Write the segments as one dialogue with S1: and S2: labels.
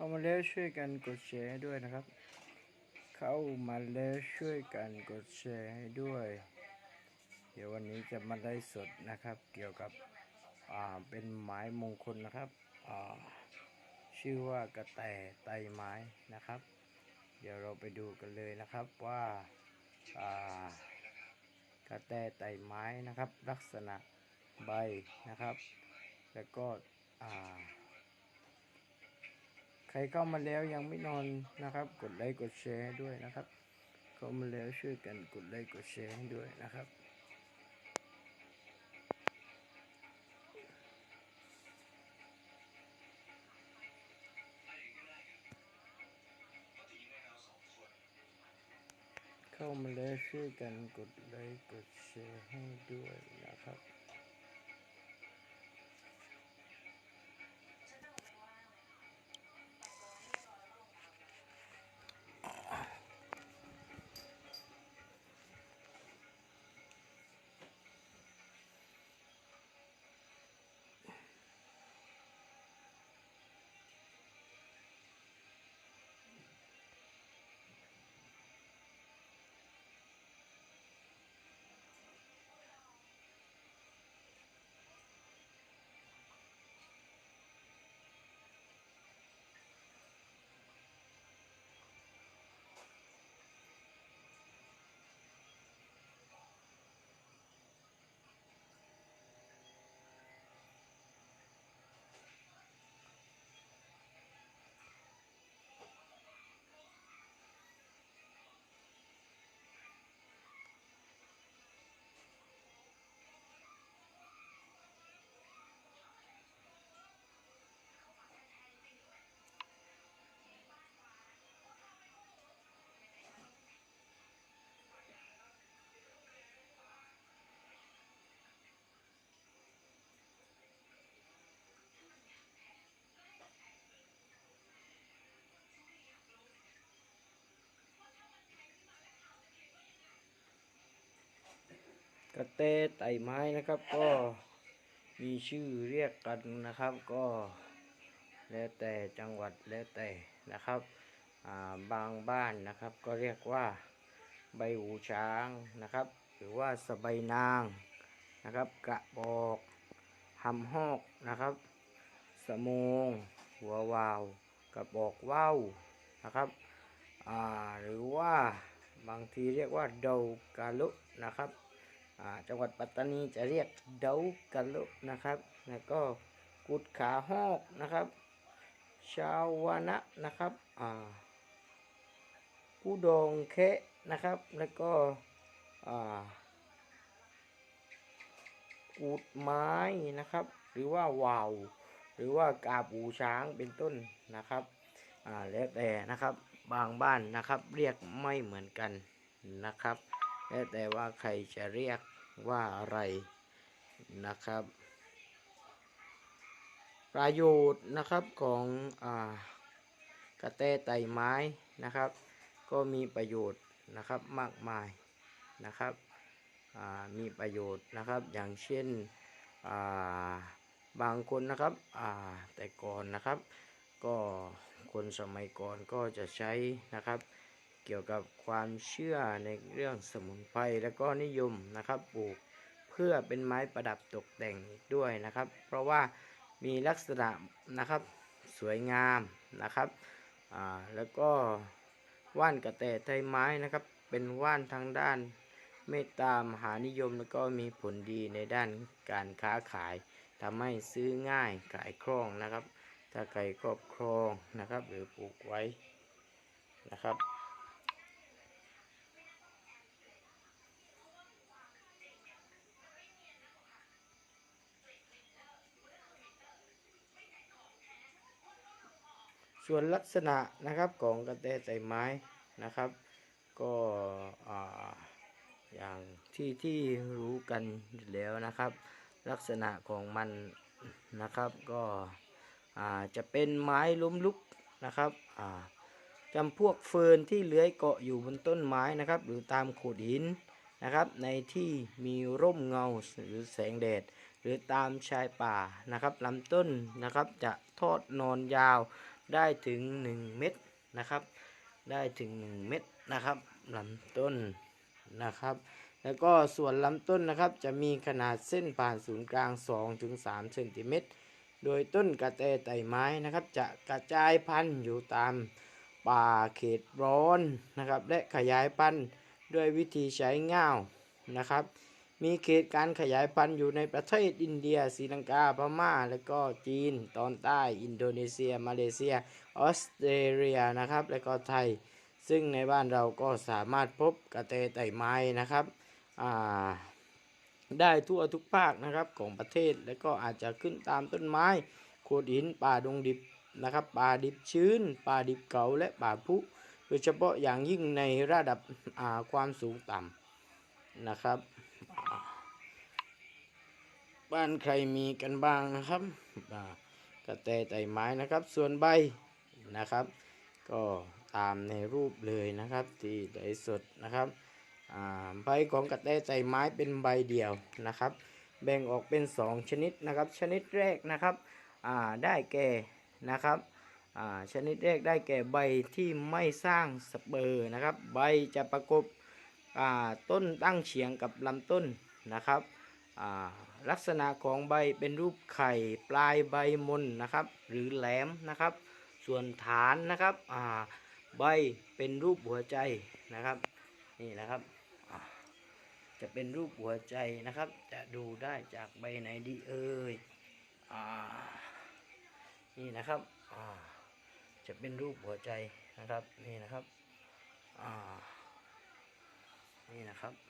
S1: เข้ามาแล้วช่วยกันกดแชร์ให้ด้วยนะครับ เข้ามาแล้วช่วยกันกดแชร์ให้ด้วย เดี๋ยววันนี้จะมาได้สดนะครับ เกี่ยวกับอ่าเป็นไม้มงคลนะครับอ่าชื่อว่ากระแตไตไม้นะครับ เดี๋ยวเราไปดูกันเลยนะครับว่าอ่ากระแตไตไม้นะครับ ลักษณะใบนะครับ แล้วก็อ่า ใครเข้ามาแล้วยังไม่นอนนะครับ กดไลค์กดแชร์ด้วยนะครับ เข้ามาแล้วช่วยกันกดไลค์กดแชร์ให้ด้วยนะครับเข้ามาแล้วช่วยกันกดไลค์กดแชร์ให้ด้วยนะครับ กระเตไต่ไม้นะครับก็มีชื่อเรียกกันนะครับ ก็แล้วแต่จังหวัดแล้วแต่นะครับาบางบ้านนะครับ ก็เรียกว่าใบหูช้างนะครับ หรือว่าสะใบายนางนะครับ กระบอกหำหอกนะครับ สมง หัววาว กระบอกว่าวนะครับหรือว่าบางทีเรียกว่าเดากาลุนะครับ จังหวัดปัตตานีจะเรียกเดากันลุนะครับ แล้วก็กุดขาหอกนะครับ ชาววานะนะครับอ่าผู้ดองแคะนะครับ แล้วก็อ่ากูดไม้นะครับ หรือว่าวาว หรือว่ากาบูช้างเป็นต้นนะครับอ่าแล้วแต่นะครับบางบ้านนะครับเรียกไม่เหมือนกันนะครับ แล้วแต่ว่าใครจะเรียกว่าอะไรนะครับ ประโยชน์นะครับของอกระแตไตไม้นะครับ ก็มีประโยชน์นะครับมากมายนะครับมีประโยชน์นะครับอย่างเช่นบางคนนะครับแต่ก่อนนะครับ ก็คนสมัยก่อนก็จะใช้นะครับ เกี่ยวกับความเชื่อในเรื่องสมุนไพรแล้วก็นิยมนะครับปลูกเพื่อเป็นไม้ประดับตกแต่งด้วยนะครับ เพราะว่ามีลักษณะนะครับสวยงามนะครับแล้วก็ว่านกระแตไทยไม้นะครับ เป็นว่านทางด้านเมตตามหานิยมแล้วก็มีผลดีในด้านการค้าขายทำให้ซื้อง่ายขายคล่องนะครับ ถ้าใครครอบครองนะครับ หรือปลูกไว้นะครับ ส่วนลักษณะนะครับของกระแตไต่ไม้นะครับ ก็อ่าอย่างที่ที่รู้กันอยู่แล้วนะครับ ลักษณะของมันนะครับก็จะเป็นไม้ล้มลุกนะครับจำพวกเฟิร์นที่เลื้อยเกาะอยู่บนต้นไม้นะครับ หรือตามโขดหินนะครับ ในที่มีร่มเงาหรือแสงแดด หรือตามชายป่านะครับลำต้นนะครับจะทอดนอนยาว ได้ถึง 1 เม็ดนะครับ ได้ถึง 1 เม็ดนะครับลำต้นนะครับ แล้วก็ส่วนลำต้นนะครับจะมีขนาดเส้นผ่านศูนย์กลาง 2-3เซนติเมตรโดยต้นกระแตไต่ไม้นะครับ จะกระจายพันธุ์อยู่ตามป่าเขตร้อนนะครับ และขยายพันธุ์ด้วยวิธีใช้ง่าวนะครับ มีเขตการขยายพันธุ์อยู่ในประเทศอินเดียศรีลังกาพม่า และก็จีน ตอนใต้ อินโดนีเซีย มาเลเซีย ออสเตรเลียนะครับ และก็ไทย ซึ่งในบ้านเราก็สามารถพบกระแตไต่ไม้นะครับได้ทั่วทุกภาคนะครับของประเทศ และก็อาจจะขึ้นตามต้นไม้โขดหินป่าดงดิบนะครับป่าดิบชื้น ป่าดิบเก่าและป่าพุโดยเฉพาะอย่างยิ่งในระดับความสูงต่ำนะครับ บ้านใครมีกันบ้างนะครับกระแตไต่ไม้นะครับ ส่วนใบนะครับ ก็ตามในรูปเลยนะครับ ที่ได้สดนะครับใบของกระแตไต่ไม้เป็นใบเดียวนะครับ แบ่งออกเป็น 2 ชนิดนะครับ ชนิดแรกนะครับได้แก่นะครับชนิดแรกได้แก่ใบที่ไม่สร้างสเปอร์นะครับ ใบจะประกบต้นตั้งเฉียงกับลำต้นนะครับ ลักษณะของใบเป็นรูปไข่ปลายใบมนนะครับ หรือแหลมนะครับ ส่วนฐานนะครับใบเป็นรูปหัวใจนะครับนี่นะครับจะเป็นรูปหัวใจนะครับ จะดูได้จากใบไหนดีเอ่ยอนี่นะครับจะเป็นรูปหัวใจนะครับนี่นะครับนี่นะครับ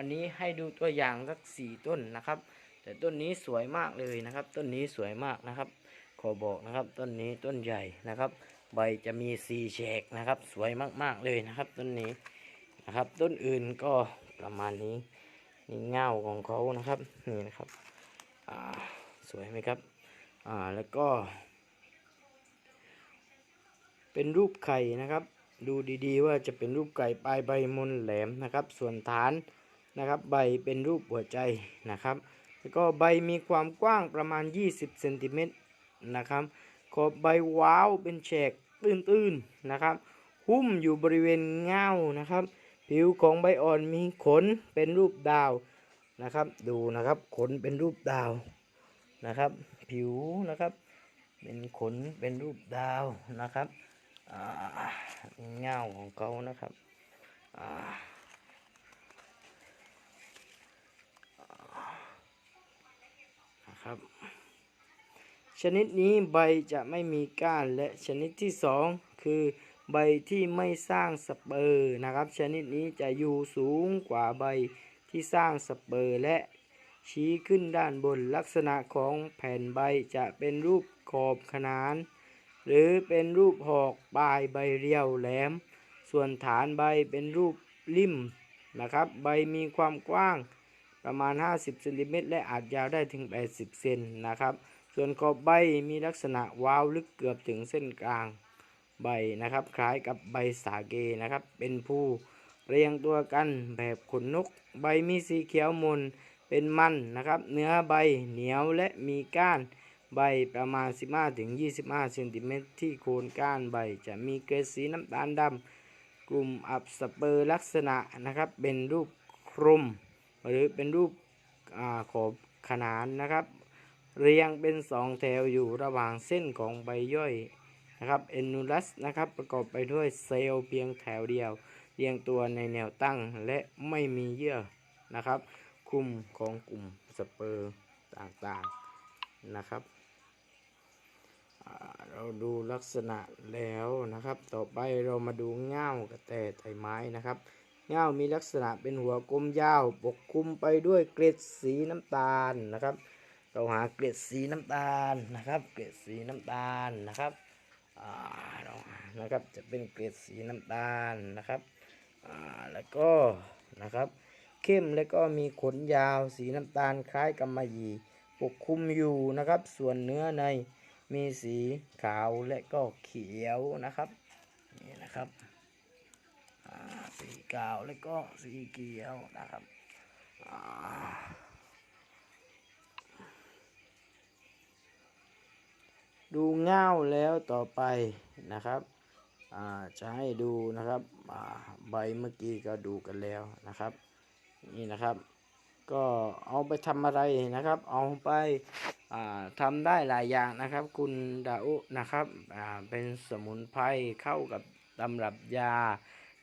S1: วันนี้ให้ดูตัวอย่างสักสี่ต้นนะครับ แต่ต้นนี้สวยมากเลยนะครับ ต้นนี้สวยมากนะครับ ขอบอกนะครับ ต้นนี้ต้นใหญ่นะครับ ใบจะมีสีแฉกนะครับ สวยมากๆเลยนะครับ ต้นนี้นะครับ ต้นอื่นก็ประมาณนี้นี่เงาของเขานะครับนี่นะครับสวยไหมครับอ่าแล้วก็ เป็นรูปไข่นะครับ ดูดีๆว่าจะเป็นรูปไก่ปลายใบมนแหลมนะครับ ส่วนฐาน นะครับ ใบเป็นรูปหัวใจนะครับ แล้วก็ใบมีความกว้างประมาณ 20เซนติเมตรนะครับ ขอบใบว้าวเป็นแฉกตื้นๆนะครับ หุ้มอยู่บริเวณเงานะครับ ผิวของใบอ่อนมีขนเป็นรูปดาวนะครับ ดูนะครับ ขนเป็นรูปดาวนะครับ ผิวนะครับ เป็นขนเป็นรูปดาวนะครับเงาของเขานะครับอ่านะครับ ชนิดนี้ใบจะไม่มีก้านและชนิดที่สองคือใบที่ไม่สร้างสเปอร์นะครับ ชนิดนี้จะอยู่สูงกว่าใบที่สร้างสเปอร์และชี้ขึ้นด้านบนลักษณะของแผ่นใบจะเป็นรูปขอบขนาน หรือเป็นรูปหอกปลายใบเรียวแหลม ส่วนฐานใบเป็นรูปลิ่มนะครับ ใบมีความกว้างประมาณ 50เซนติเมตรและอาจยาวได้ถึง 80 เซนนะครับ ส่วนขอบใบมีลักษณะวาวลึกเกือบถึงเส้นกลางใบนะครับ คล้ายกับใบสาเกนะครับ เป็นผู้เรียงตัวกันแบบขนนก ใบมีสีเขียวมนเป็นมันนะครับ เนื้อใบเหนียวและมีก้านใบประมาณ 15-25เซนติเมตรที่โคนก้านใบ จะมีเกล็ดสีน้ำตาลดำกลุ่มอับสเปอร์ลักษณะนะครับ เป็นรูปครุมหรือเป็นรูปอขอบขนานนะครับ เรียงเป็นสองแถวอยู่ระหว่างเส้นของใบย่อยนะครับเอนูลัสนะครับประกอบไปด้วยเซลล์เพียงแถวเดียว เรียงตัวในแนวตั้งและไม่มีเยื่อนะครับคลุมของกลุ่มสเปอร์ต่างๆนะครับเราดูลักษณะแล้วนะครับ ต่อไปเรามาดูเง่ากระแตไตไม้นะครับเง่ามีลักษณะเป็นหัวกลมยาว ปกคลุมไปด้วยเกล็ดสีน้ำตาลนะครับ เราหาเกล็ดสีน้ำตาลนะครับ เกล็ดสีน้ำตาลนะครับเรานะครับจะเป็นเกล็ดสีน้ำตาลนะครับแล้วก็นะครับเข้มและก็มีขนยาวสีน้ำตาลคล้ายกำมะหยี่ปกคลุมอยู่นะครับ ส่วนเนื้อในมีสีขาวและก็เขียวนะครับนี่นะครับสีขาวและก็สีเขียวนะครับอ่า ดูเง่าแล้วต่อไปนะครับจะให้ดูนะครับใบเมื่อกี้ก็ดูกันแล้วนะครับ นี่นะครับ ก็เอาไปทำอะไรนะครับ เอาไปาทำได้หลายอย่างนะครับ คุณดาอุนะครับเป็นสมุนไพรเข้ากับตำรับยา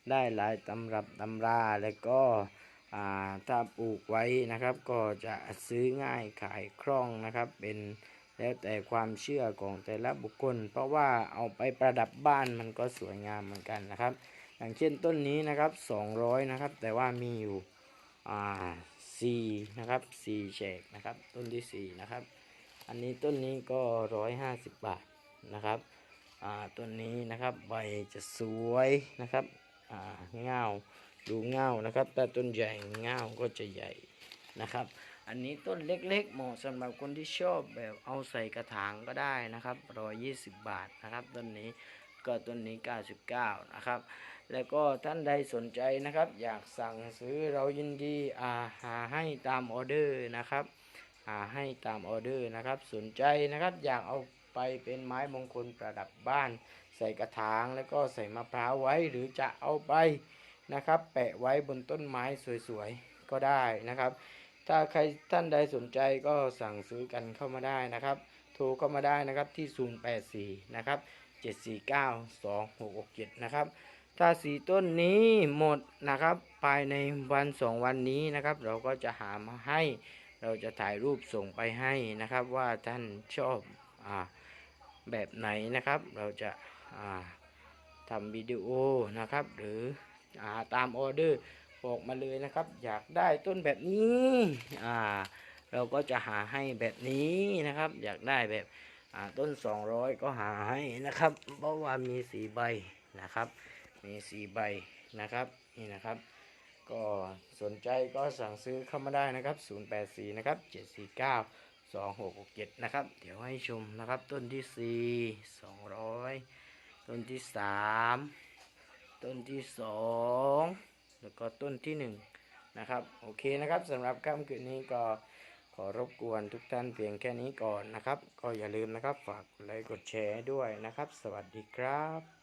S1: ได้หลายตำรับตำราแล้วก็ถ้าปลูกไว้นะครับ ก็จะซื้อง่ายขายคล่องนะครับเป็น แล้วแต่ความเชื่อของแต่ละบุคคล เพราะว่าเอาไปประดับบ้านมันก็สวยงามเหมือนกันนะครับ อย่างเช่นต้นนี้นะครับ 200 นะครับ แต่ว่ามีอยู่อ่าสี่นะครับสี่แฉกนะครับ ต้นที่สี่นะครับ อันนี้ต้นนี้ก็ร้อยห้าสิบบาทนะครับอ่าต้นนี้นะครับใบจะสวยนะครับอ่าเงาดูเงานะครับแต่ต้นใหญ่เงาก็จะใหญ่ นะครับ อันนี้ต้นเล็กๆเหมาะสำหรับคนที่ชอบแบบเอาใส่กระถางก็ได้นะครับร้อยยี่สิบบาทนะครับต้นนี้ก็ต้นนี้เก้าสิบเก้านะครับ แล้วก็ท่านใดสนใจนะครับ อยากสั่งซื้อเรายินดีอาหาให้ตามออเดอร์นะครับหาให้ตามออเดอร์นะครับ สนใจนะครับอยากเอาไปเป็นไม้มงคลประดับบ้าน ใส่กระถางแล้วก็ใส่มะพร้าวไว้หรือจะเอาไปนะครับ แปะไว้บนต้นไม้สวยๆก็ได้นะครับ ถ้าใครท่านใดสนใจก็สั่งซื้อกันเข้ามาได้นะครับ โทรเข้ามาได้นะครับที่ 084 นะครับ 749 2667 นะครับ ถ้าสีต้นนี้หมดนะครับ ภายในวันสองวันนี้นะครับ เราก็จะหามาให้ เราจะถ่ายรูปส่งไปให้นะครับ ว่าท่านชอบอาแบบไหนนะครับ เราจะาทำวิดีโอนะครับ หรืออาตามออเดอร์ บอกมาเลยนะครับ อยากได้ต้นแบบนี้อ่าเราก็จะหาให้แบบนี้นะครับ อยากได้แบบอ่าต้น 200 ก็หาให้นะครับ เพราะว่ามีสีใบนะครับ มีสีใบนะครับนี่นะครับ ก็สนใจก็สั่งซื้อเข้ามาได้นะครับ 084 นะครับ 749 2667 นะครับ เดี๋ยวให้ชมนะครับ ต้นที่ 4 200 ต้นที่ 3 ต้นที่ 2 แล้วก็ต้นที่1นะครับโอเคนะครับสำหรับค่ำคืนนี้ก็ขอรบกวนทุกท่านเพียงแค่นี้ก่อนนะครับ ก็อย่าลืมนะครับ ฝากกดไลค์กดแชร์ด้วยนะครับ สวัสดีครับ